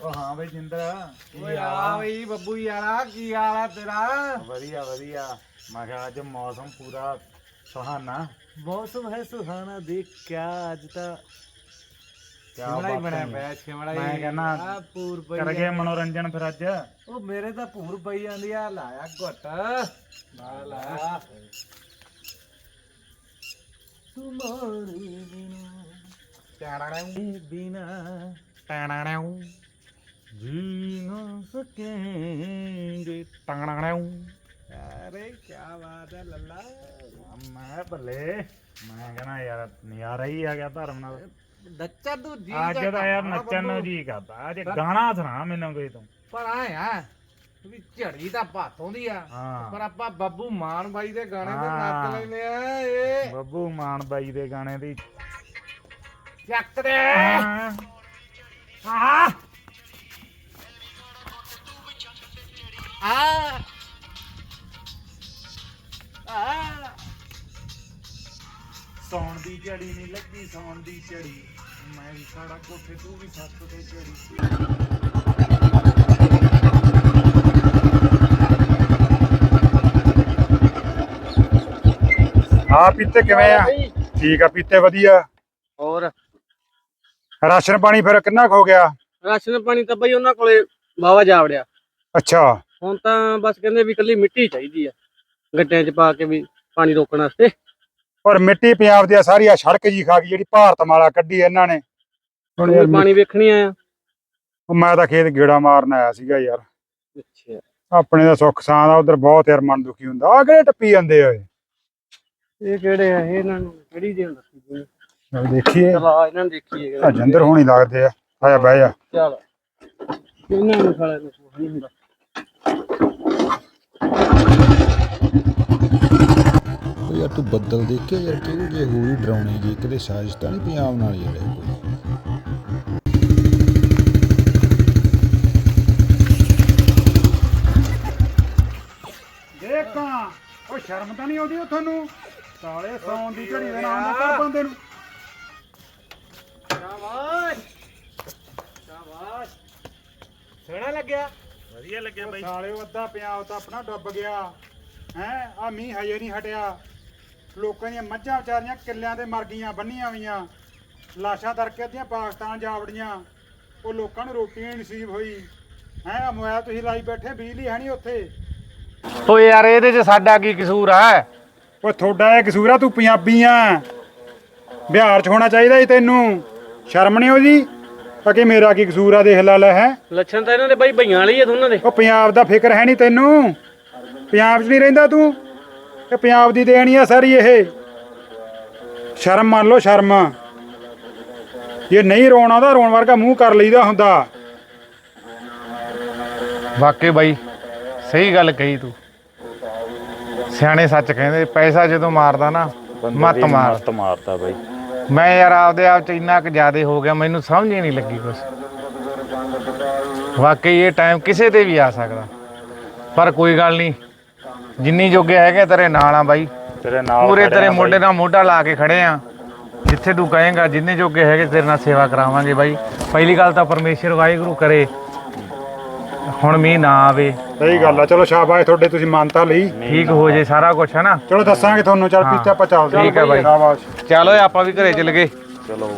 ਉਹ ਹਾਂ ਬਈ ਜਿੰਦਰ। ਓਏ ਆ ਬਈ ਬੱਬੂ ਯਾਰਾ ਕੀ ਹਾਲ ਆ ਤੇਰਾ? ਵਧੀਆ ਵਧੀਆ। ਮੈਂ ਕਿਹਾ ਅੱਜ ਮੌਸਮ ਪੂਰਾ ਸੁਹਾਨਾ। ਮੌਸਮ ਹੈ ਸੁਹਾਣਾ ਦੇਖ ਕਿਆ ਅੱਜ ਤਾਂ। ਕਿਆ ਸ਼ਿਮਲਾ ਹੀ ਬਾਤ ਬਣਿਆ ਹੈ। ਪਿਆ ਸ਼ਿਮਲਾ ਹੀ ਮੈਂ ਕਹਿੰਦਾ ਆ ਪੂਰ ਪਈ ਕਰ ਗਏ। ਮਨੋਰੰਜਨ ਫਿਰ ਅੱਜ? ਉਹ ਮੇਰੇ ਤਾਂ ਪੂਰ ਪਈ ਜਾਂਦੀ ਆ ਲਾਇਆ ਘੁੱਟ। ਨਾਲ ਲਾ ਤੁਮਾਰੇ ਬਿਨਾ। ਚਾੜਾੜਾਂ ਬਿਨਾ। ਟਾਣਾੜਾਂ ਜੀ ਨਾ ਸਕੇਂਗੇ ਟਾਣਾੜਾਂ ਅਰੇ ਕੀ ਬਾਤ ਹੈ ਲੱਲਾ। ਮੈਂ ਭੱਲੇ ਮੈਂ ਕਹਿੰਦਾ ਯਾਰ ਨਜ਼ਾਰਾ ਹੀ ਆ ਗਿਆ ਧਰਮ ਨਾਲ। ਨੱਚਾ ਤੂੰ ਜੀ ਅੱਜ ਤਾਂ ਯਾਰ ਨੱਚਣ ਨੂੰ ਜੀ ਕਰਦਾ। ਅੱਜ ਗਾਣਾ ਸੁਣਾ ਮੈਨੂੰ ਕੋਈ ਤੂੰ। ਪਰ ਆਇਆ ਵੀ ਝੜੀ ਤਾਂ ਭਾਤੋਂ ਦੀ ਆ। ਪਰ ਆਪਾਂ ਬੱਬੂ ਮਾਨ ਬਾਈ ਦੇ ਗਾਣੇ ਤੇ। ਨੱਚ ਲੈਨੇ ਆ ਏ ਬੱਬੂ ਮਾਨ ਬਾਈ ਦੇ ਗਾਣੇ ਦੀ ਚੱਕ ਦੇ। ਆ ਸੌਣ ਦੀ ਝੜੀ ਨਹੀਂ ਲੱਗੀ ਸੌਣ ਦੀ ਝੜੀ। ਮੈਂ ਵੀ ਸਾੜਾ ਕੋਠੇ ਤੂੰ ਵੀ ਸੱਤ ਤੇ ਝੜੀ। ਹਾਂ ਪੀਤੇ ਕਿਵੇਂ ਆ? ਠੀਕ ਆ ਪੀਤੇ ਵਧੀਆ। ਹੋਰ? ਰਾਸ਼ਨ ਪਾਣੀ ਫਿਰ ਕਿੰਨਾ ਕੁ ਹੋ ਗਿਆ? ਰਾਸ਼ਨ ਪਾਣੀ ਤਾਂ ਬਈ ਉਹਨਾਂ ਕੋਲੇ ਵਾਵਾ ਜਾ ਵੜਿਆ ਅੱਛਾ। ਹੁਣ ਤਾਂ ਬਸ ਕਹਿੰਦੇ ਵੀ ਕੱਲੀ ਮਿੱਟੀ ਚਾਹੀਦੀ ਆ। ਗੱਟਿਆਂ 'ਚ ਪਾ ਕੇ ਵੀ ਪਾਣੀ ਰੋਕਣ ਵਾਸਤੇ। ਔਰ ਮਿੱਟੀ ਪੰਜਾਬ ਦੀ ਆ ਸਾਰੀ ਆ ਸੜਕ ਜੀ ਖਾ ਗਈ ਜਿਹੜੀ ਭਾਰਤ ਮਾਲਾ ਕੱਢੀ ਇਹਨਾਂ ਨੇ। ਹੁਣ ਯਾਰ ਪਾਣੀ ਵੇਖਣੀ ਆਇਆ ਮੈਂ ਤਾਂ ਖੇਤ ਗੇੜਾ ਮਾਰਨ ਆਇਆ ਸੀਗਾ ਯਾਰ। ਅੱਛਾ। ਆਪਣੇ ਦਾ ਸੁੱਖ ਸਾਂ ਦਾ ਉਧਰ ਬਹੁਤ ਯਾਰ ਮਨ ਦੁਖੀ ਹੁੰਦਾ। ਆ ਕਿਹੜੇ ਟੱਪੀ ਜਾਂਦੇ ਓਏ ਇਹ? ਕਿਹੜੇ ਆ? ਇਹ ਇਹਨਾਂ ਨੂੰ ਕਿਹੜੀ ਦੇ ਦੱਸੀ ਤੂੰ ਚਲ ਦੇਖੀਏ। ਚਲ ਆ ਇਹਨਾਂ ਨੂੰ ਦੇਖੀਏ ਆ ਜੰਦਰ ਹੋਣੀ ਲੱਗਦੇ ਆ। ਆਇਆ ਬਹਿ ਜਾ। ਚਲ। ਇਹਨਾਂ ਨੂੰ ਕੁਛ ਨਹੀਂ ਹੁੰਦਾ। ਯਾਰ ਤੂੰ ਬੱਦਲ ਦੇਖ ਕੇ ਯਾਰ ਕਿਹੜੇ ਜੇ ਹੋਈ ਡਰਾਉਣੇ ਜੀ ਕਿਤੇ ਸਾਜ਼ਿਸ਼ ਤਾਂ ਨਹੀਂ ਪੰਜਾਬ ਨਾਲ ਯਾਰ ਇਹ ਕੋਈ। ਦੇਖਾਂ ਉਹ ਸ਼ਰਮ ਤਾਂ ਨਹੀਂ ਆਉਂਦੀ ਉਹ ਤੁਹਾਨੂੰ? ਕਾਲੇ ਸੌਣ ਦੀ ਝੜੀ ਦੇ ਨਾਮ ਕਰ ਬੰਦੇ ਨੂੰ। ਸ਼ਾਬਾਸ਼। ਸ਼ਾਬਾਸ਼। ਸੋਹਣਾ ਲੱਗਿਆ। ਵਧੀਆ ਲੱਗਿਆ ਬਾਈ ਸਾਲਿਓ ਅੱਧਾ ਪੰਜਾਬ ਤਾਂ ਆਪਣਾ ਡੁੱਬ ਗਿਆ। ਹੈ ਆ ਮੀਂਹ ਹਜੇ ਨਹੀਂ ਹਟਿਆ। ਲੋਕਾਂ ਦੀਆਂ ਮੱਝਾਂ ਵਿਚਾਰੀਆਂ ਕਿੱਲਿਆਂ ਤੇ ਮਰ ਗਈਆਂ ਬੰਨੀਆਂ ਹੋਈਆਂ। ਲਾਸ਼ਾਂ ਤੜਕੇ ਅੱਧੀਆਂ ਪਾਕਿਸਤਾਨ ਜਾ ਵੜੀਆਂ। ਉਹ ਲੋਕਾਂ ਨੂੰ ਰੋਟੀ ਨਹੀਂ ਨਸੀਬ ਹੋਈ। ਹੈ ਆ ਮੋਬਾਈਲ ਤੁਸੀਂ ਲਾਈ ਬੈਠੇ ਬਿਜਲੀ ਹੈ ਨਹੀਂ ਉੱਥੇ। ਓ ਯਾਰ ਇਹਦੇ 'ਚ ਸਾਡਾ ਕੀ ਕਸੂਰ ਆ? ਓ ਤੁਹਾਡਾ ਇਹ ਕਸੂਰ ਆ ਤੂੰ ਪੰਜਾਬੀ ਆ। ਬਿਹਾਰ ਚ ਹੋਣਾ ਚਾਹੀਦਾ ਸੀ ਤੈਨੂੰ। ਸ਼ਰਮ ਨਹੀਂ ਉਹਦੀ ਅਕੇ ਮੇਰਾ ਕੀ ਕਸੂਰ ਆ ਦੇਖ ਲੈ ਲੈ ਹੈ। ਲੱਛਣ ਤਾਂ ਇਹਨਾਂ ਦੇ ਬਾਈ ਭਈਆਂ ਵਾਲੀ ਆ ਦੋਨਾਂ ਦੇ। ਉਹ ਪੰਜਾਬ ਦਾ ਫਿਕਰ ਹੈ ਨਹੀਂ ਤੈਨੂੰ? ਪੰਜਾਬ 'ਚ ਨਹੀਂ ਰਹਿੰਦਾ ਤੂੰ? ਇਹ ਪੰਜਾਬ ਦੀ ਦੇਣੀ ਆ ਸਾਰੀ ਇਹ। ਸ਼ਰਮ ਮੰਨ ਲਓ ਸ਼ਰਮ। ਜੇ ਨਹੀਂ ਰੋਣਾ ਤਾਂ ਰੋਣ ਵਰਗਾ ਮੂੰਹ ਕਰ ਲਈਦਾ ਹੁੰਦਾ। ਵਾਕਈ ਬਾਈ ਸਹੀ ਗੱਲ ਕਹੀ ਤੂੰ। ਸਿਆਣੇ ਸੱਚ ਕਹਿੰਦੇ ਪੈਸਾ ਜਦੋਂ ਮਾਰਦਾ ਨਾ ਮੱਤ ਮਾਰ। ਮਾਰਦਾ ਬਾਈ। ਮੈਂ ਯਾਰ ਆਪਦੇ ਆਪ ਚ ਇੰਨਾ ਕੁ ਜ਼ਿਆਦੇ ਹੋ ਗਿਆ ਮੈਨੂੰ ਸਮਝ ਹੀ ਨਹੀਂ ਲੱਗੀ ਕੁਛ। ਵਾਕਈ ਇਹ ਟਾਈਮ ਕਿਸੇ ਤੇ ਵੀ ਆ ਸਕਦਾ। ਪਰ ਕੋਈ ਗੱਲ ਨਹੀਂ ਜਿੰਨੀ ਜੋਗੇ ਹੈਗੇ ਤੇਰੇ ਨਾਲ ਆ ਬਾਈ। ਤੇਰੇ ਨਾਲ ਪੂਰੇ ਤੇਰੇ ਮੋਢੇ ਨਾਲ ਮੋਢਾ ਲਾ ਕੇ ਖੜੇ ਆ। ਜਿੱਥੇ ਤੂੰ ਕਹੇਂਗਾ ਜਿੰਨੇ ਜੋਗੇ ਹੈਗੇ ਤੇਰੇ ਨਾਲ ਸੇਵਾ ਕਰਾਵਾਂਗੇ ਬਾਈ। ਪਹਿਲੀ ਗੱਲ ਤਾਂ ਪਰਮੇਸ਼ਰ ਵਾਹਿਗੁਰੂ ਕਰੇ। ਹੁਣ ਮੀਂਹ ਨਾ ਆਵੇ। ਸਹੀ ਗੱਲ ਆ। ਚਲੋ ਸ਼ਾਬਾਸ਼ ਤੁਹਾਡੇ ਤੁਸੀਂ ਮੰਨਤਾ ਲਈ। ਠੀਕ ਹੋ ਜੇ ਸਾਰਾ ਕੁਝ ਹੈ ਨਾ? ਚਲੋ ਦੱਸਾਂਗੇ ਤੁਹਾਨੂੰ। ਚੱਲ ਹਾਂ। ਪੀਤੇ ਆਪਾਂ ਚੱਲਦੇ ਠੀਕ ਆ ਬਾਈ। ਸ਼ਾਬਾਸ਼। ਚਲੋ ਆਪਾਂ ਵੀ ਘਰੇ ਚੱਲ ਗਏ। ਚਲੋ